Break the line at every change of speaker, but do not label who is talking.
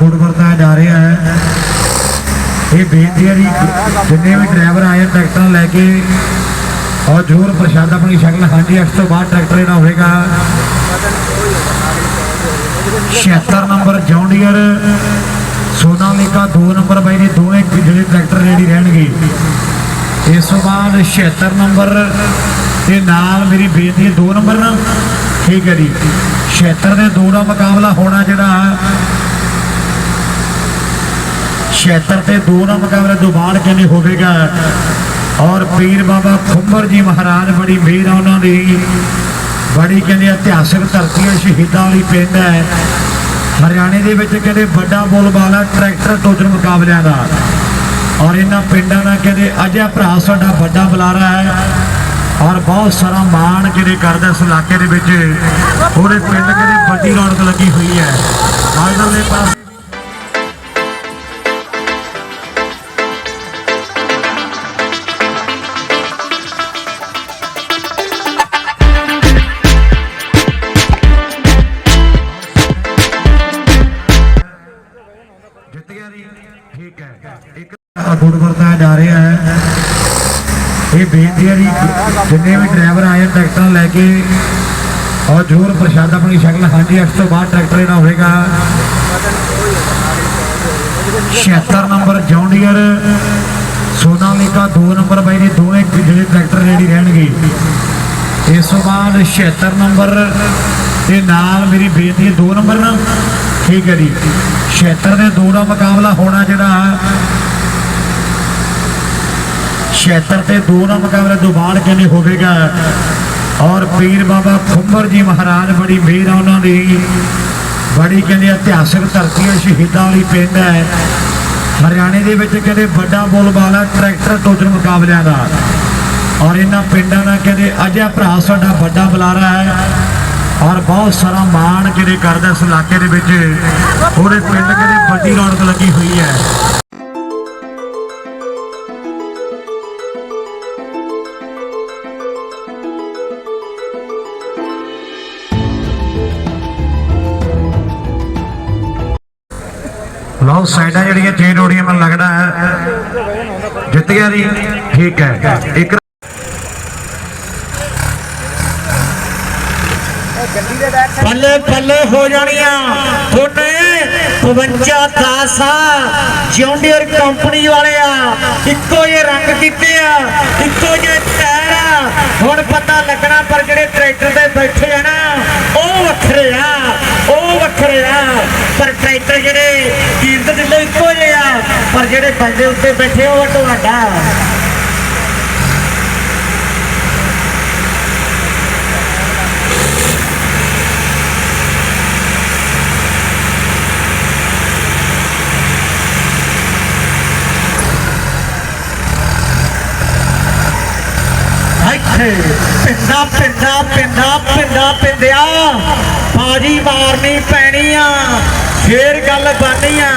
ਗੁੜ ਵਰਤਾਇਆ ਜਾ ਰਿਹਾ ਹੈ ਇਹ ਬੇਨਤੀ ਹੈ ਜੀ, ਜਿੰਨੇ ਵੀ ਡਰਾਈਵਰ ਆਏ ਟਰੈਕਟਰ ਲੈ ਕੇ ਔਰ ਜ਼ਰੂਰ ਪ੍ਰਸ਼ਾਦ ਆਪਣੀ ਸ਼ਕਲ ਹਾਂਜੀ, ਇਸ ਤੋਂ ਬਾਅਦ ਟਰੈਕਟਰ ਜਿਹੜਾ ਹੋਵੇਗਾ 76 number John Deere Sonalika 2 number ਬਾਈ ਜੀ ਦੋਵੇਂ ਜਿਹੜੇ ਟਰੈਕਟਰ ਰੈਡੀ ਰਹਿਣਗੇ। ਇਸ ਤੋਂ ਬਾਅਦ 76 ਨੰਬਰ ਦੇ ਨਾਲ ਮੇਰੀ ਬੇਨਤੀ ਹੈ 2 ਨੰਬਰ ਨਾ ਠੀਕ ਹੈ ਜੀ। 76 ਦੇ 2 ਦਾ ਮੁਕਾਬਲਾ ਹੋਣਾ ਜਿਹੜਾ 76 ਤੇ 2 ਦਾ ਮੁਕਾਬਲਾ ਦੁਬਾਰ ਕਹਿੰਦੇ ਹੋਵੇਗਾ। ਔਰ ਪੀਰ ਬਾਬਾ ਖੁੰਮਰ ਜੀ ਮਹਾਰਾਜ, ਬੜੀ ਮਿਹਰ ਆ ਉਹਨਾਂ ਦੀ। ਬੜੀ ਕਹਿੰਦੇ ਇਤਿਹਾਸਕ ਧਰਤੀ ਹੈ ਸ਼ਹੀਦਾਂ ਵਾਲੀ ਪਿੰਡ ਹੈ ਹਰਿਆਣੇ ਦੇ ਵਿੱਚ ਕਹਿੰਦੇ ਵੱਡਾ ਬੋਲਬਾਲਾ, ਟਰੈਕਟਰ ਟੋਜਰ ਮੁਕਾਬਲਿਆਂ ਦਾ। ਔਰ ਇਹਨਾਂ ਪਿੰਡਾਂ ਦਾ ਕਹਿੰਦੇ ਅਜਾ ਭਰਾ ਸਾਡਾ ਵੱਡਾ ਬੁਲਾਰਾ ਹੈ। ਔਰ ਬਹੁਤ ਸਾਰਾ ਮਾਣ ਕਿਹਦੇ ਕਰਦਾ ਇਸ ਇਲਾਕੇ ਦੇ ਵਿੱਚ। ਪੂਰੇ ਪਿੰਡ ਕਹਿੰਦੇ ਵੱਡੀ ਰੌਣਕ ਲੱਗੀ ਹੋਈ ਹੈ। ਆਜਲ ਦੇ ਪਾਸ ਇੱਕ ਗੁੜ ਵਰਤਾਇਆ ਜਾ ਰਿਹਾ ਹੈ। ਇਹ ਬੇਨਤੀ ਹੈ ਜੀ, ਜਿੰਨੇ ਵੀ ਡਰਾਈਵਰ ਆਏ ਆ ਟਰੈਕਟਰ ਲੈ ਕੇ, ਔਰ ਜ਼ੋਰ ਪ੍ਰਸ਼ਾਦ ਆਪਣੀ ਸ਼ਕਲ ਹਾਂਜੀ, ਇਸ ਤੋਂ ਬਾਅਦ ਟਰੈਕਟਰ ਜਿਹੜਾ ਹੋਵੇਗਾ। 76 number John Deere, Sonalika 2 number ਬਾਈ ਜੀ, ਦੋਵੇਂ ਜਿਹੜੇ ਟਰੈਕਟਰ ਰੈਡੀ ਰਹਿਣਗੇ। ਇਸ ਤੋਂ ਬਾਅਦ 76 ਨੰਬਰ, ਦੇ ਨਾਲ ਮੇਰੀ ਬੇਨਤੀ ਹੈ 2 ਨੰਬਰ ਨਾ ਠੀਕ ਹੈ ਜੀ। 76 ਦੇ 2 ਦਾ ਮੁਕਾਬਲਾ ਹੋਣਾ ਜਿਹੜਾ 76 ਤੇ 2 ਦਾ ਮੁਕਾਬਲਾ ਦੁਬਾਰ ਕਹਿੰਦੇ ਹੋਵੇਗਾ? ਔਰ ਪੀਰ ਬਾਬਾ ਖੁੰਮਰ ਜੀ ਮਹਾਰਾਜ ਬੜੀ ਮਿਹਰ ਆ ਉਹਨਾਂ ਦੀ। ਬੜੀ ਕਹਿੰਦੇ ਇਤਿਹਾਸਕ ਧਰਤੀ ਹੈ ਸ਼ਹੀਦਾਂ ਵਾਲੀ ਪਿੰਡ ਹੈ। ਹਰਿਆਣੇ ਦੇ ਵਿੱਚ ਕਹਿੰਦੇ ਵੱਡਾ ਬੋਲਬਾਲਾ ਟਰੈਕਟਰ ਟੋਜਰ ਮੁਕਾਬਲਿਆਂ ਦਾ। ਔਰ ਇਹਨਾਂ ਪਿੰਡਾਂ ਦਾ ਕਹਿੰਦੇ ਅਜਾ ਭਰਾ ਸਾਡਾ ਵੱਡਾ ਬੁਲਾਰਾ ਹੈ। ਔਰ ਬਹੁਤ ਸਾਰਾ ਮਾਣ ਕਿਹਦੇ ਕਰਦਾ ਇਸ ਇਲਾਕੇ ਦੇ ਵਿੱਚ। ਪੂਰੇ ਪਿੰਡ ਕਹਿੰਦੇ ਵੱਡੀ ਰੌਣਕ ਲੱਗੀ ਹੋਈ ਹੈ। ਲਓ, ਸਾਈਡਾਂ ਜਿਹੜੀਆਂ ਚੇਂਜ ਹੋ ਮੈਨੂੰ ਲੱਗਦਾ ਹੈ। ਜਿੱਤ ਗਿਆ ਜੀ। ਠੀਕ ਹੈ। ਇੱਕ
ਪੱਲੇ ਪੱਲੇ ਹੋ ਜਾਣੀਆਂ। ਤੁਹਾਡੇ 52 ਕਾਸਾ ਜੌਂਡੀਅਰ ਕੰਪਨੀ ਵਾਲਿਆ, ਇੱਕੋ ਜਿਹੇ ਰੰਗ ਕੀਤੇ ਆ, ਇੱਕੋ ਜਿਹੇ ਟਾਇਰ ਆ। ਹੁਣ ਪਤਾ ਲੱਗਣਾ ਪਰ ਜਿਹੜੇ ਟਰੈਕਟਰ ਤੇ ਬੈਠੇ ਆ ਨਾ, ਉਹ ਵੱਖਰੇ ਆ, ਉਹ ਵੱਖਰੇ ਆ। ਪਰ ਟਰੈਕਟਰ ਪਰ ਜਿਹੜੇ ਬੰਦੇ ਉੱਤੇ ਬੈਠੇ ਉਹ ਤੁਹਾਡਾ ਇੱਥੇ ਪਿੰਡਾ ਪਿੰਡਾ ਪਿੰਡਾ ਪਿੰਡਾ ਪਿੰਡਿਆ ਬਾਜੀ ਮਾਰਨੀ ਪੈਣੀ ਆ ਫੇਰ ਗੱਲ ਬਣਨੀ ਆ